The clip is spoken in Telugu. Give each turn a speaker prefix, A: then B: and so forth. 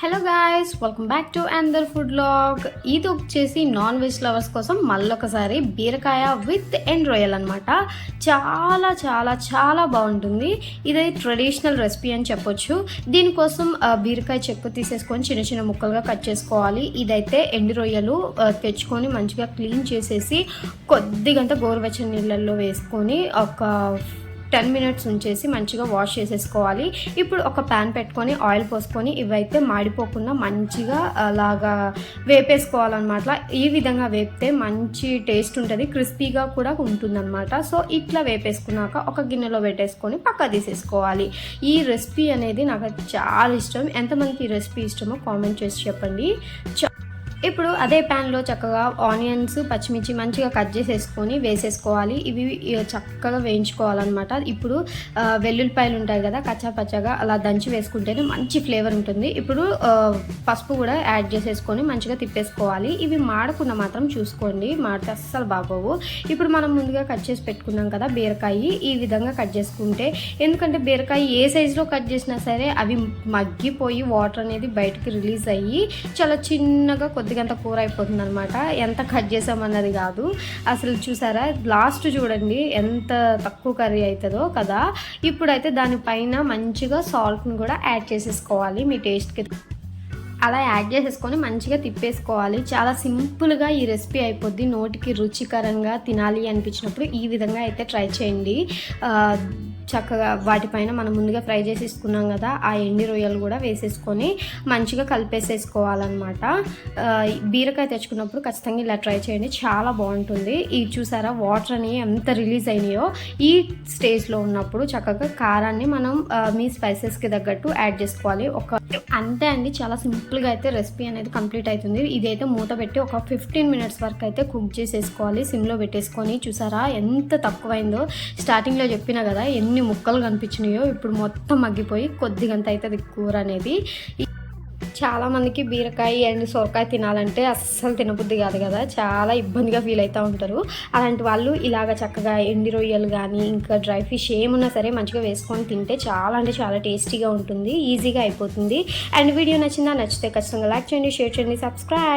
A: Hello guys welcome back to అందర్ ఫుడ్ లాగ్ ఇది వచ్చేసి నాన్ వెజ్ లవర్స్ కోసం మళ్ళొకసారి బీరకాయ విత్ ఎండ్ రొయ్యల్ అనమాట చాలా చాలా చాలా బాగుంటుంది. ఇది ట్రెడిషనల్ రెసిపీ అని చెప్పొచ్చు. దీనికోసం బీరకాయ చెక్కు తీసేసుకొని చిన్న చిన్న ముక్కలుగా కట్ చేసుకోవాలి. ఇదైతే ఎండు రొయ్యలు తెచ్చుకొని మంచిగా క్లీన్ చేసేసి కొద్దిగంత గోరువెచ్చని నీళ్ళల్లో వేసుకొని ఒక టెన్ మినిట్స్ ఉంచేసి మంచిగా వాష్ చేసేసుకోవాలి. ఇప్పుడు ఒక ప్యాన్ పెట్టుకొని ఆయిల్ పోసుకొని ఇవైతే మాడిపోకుండా మంచిగా అలాగా వేపేసుకోవాలన్నమాట. ఈ విధంగా వేపితే మంచి టేస్ట్ ఉంటుంది క్రిస్పీగా కూడా ఉంటుందన్నమాట. సో ఇట్లా వేపేసుకున్నాక ఒక గిన్నెలో పెట్టేసుకొని పక్క తీసేసుకోవాలి. ఈ రెసిపీ అనేది నాకు చాలా ఇష్టం. ఎంతమందికి ఈ రెసిపీ ఇష్టమో కామెంట్ చేసి చెప్పండి. చా ఇప్పుడు అదే ప్యాన్లో చక్కగా ఆనియన్స్ పచ్చిమిర్చి మంచిగా కట్ చేసేసుకొని వేసేసుకోవాలి. ఇవి చక్కగా వేయించుకోవాలన్నమాట. ఇప్పుడు వెల్లుల్లిపాయలు ఉంటాయి కదా కచ్చా పచ్చగా అలా దంచి వేసుకుంటేనే మంచి ఫ్లేవర్ ఉంటుంది. ఇప్పుడు పసుపు కూడా యాడ్ చేసేసుకొని మంచిగా తిప్పేసుకోవాలి. ఇవి మాడకుండా మాత్రం చూసుకోండి. మాడితే అస్సలు బాగోవు. ఇప్పుడు మనం ముందుగా కట్ చేసి పెట్టుకున్నాం కదా బీరకాయ. ఈ విధంగా కట్ చేసుకుంటే ఎందుకంటే బీరకాయ ఏ సైజులో కట్ చేసినా సరే అవి మగ్గిపోయి వాటర్ అనేది బయటకు రిలీజ్ అయ్యి చాలా చిన్నగా అంత కూర అయిపోతుంది అనమాట ఎంత కట్ చేసామన్నది కాదు. అసలు చూసారా? లాస్ట్ చూడండి ఎంత తక్కువ కర్రీ అవుతుందో కదా. ఇప్పుడైతే దానిపైన మంచిగా సాల్ట్ని కూడా యాడ్ చేసేసుకోవాలి మీ టేస్ట్కి అలా యాడ్ చేసేసుకొని మంచిగా తిప్పేసుకోవాలి. చాలా సింపుల్గా ఈ రెసిపీ అయిపోద్ది. నోటికి రుచికరంగా తినాలి అనిపించినప్పుడు ఈ విధంగా అయితే ట్రై చేయండి. చక్కగా వాటిపైన మనం ముందుగా ఫ్రై చేసేసుకున్నాం కదా ఆ ఎండి రొయ్యలు కూడా వేసేసుకొని మంచిగా కలిపేసేసుకోవాలన్నమాట. బీరకాయ తెచ్చుకున్నప్పుడు ఖచ్చితంగా ఇలా ట్రై చేయండి చాలా బాగుంటుంది. ఇది చూసారా వాటర్ అని ఎంత రిలీజ్ అయినాయో. ఈ స్టేజ్లో ఉన్నప్పుడు చక్కగా కారాన్ని మనం మీ స్పైసెస్కి తగ్గట్టు యాడ్ చేసుకోవాలి. ఒక అంతే అండి చాలా సింపుల్గా అయితే రెసిపీ అనేది కంప్లీట్ అవుతుంది. ఇదైతే మూత పెట్టి ఒక ఫిఫ్టీన్ మినిట్స్ వరకు అయితే కుక్ చేసేసుకోవాలి సిమ్లో పెట్టేసుకొని. చూసారా ఎంత తక్కువైందో. స్టార్టింగ్లో చెప్పిన కదా ఎన్ని ముక్కలు కనిపించినాయో ఇప్పుడు మొత్తం మగ్గిపోయి కొద్దిగంత అవుతుంది కూర అనేది. చాలామందికి బీరకాయ అండ్ సొరకాయ తినాలంటే అస్సలు తినబుద్ధి కాదు కదా. చాలా ఇబ్బందిగా ఫీల్ అవుతూ ఉంటారు. అలాంటి వాళ్ళు ఇలాగ చక్కగా ఎండి రొయ్యలు కానీ ఇంకా డ్రై ఫిష్ ఏమున్నా సరే మంచిగా వేసుకొని తింటే చాలా అంటే చాలా టేస్టీగా ఉంటుంది ఈజీగా అయిపోతుంది. అండ్ వీడియో నచ్చిందా నచ్చితే ఖచ్చితంగా లైక్ చేయండి షేర్ చేయండి సబ్స్క్రైబ్.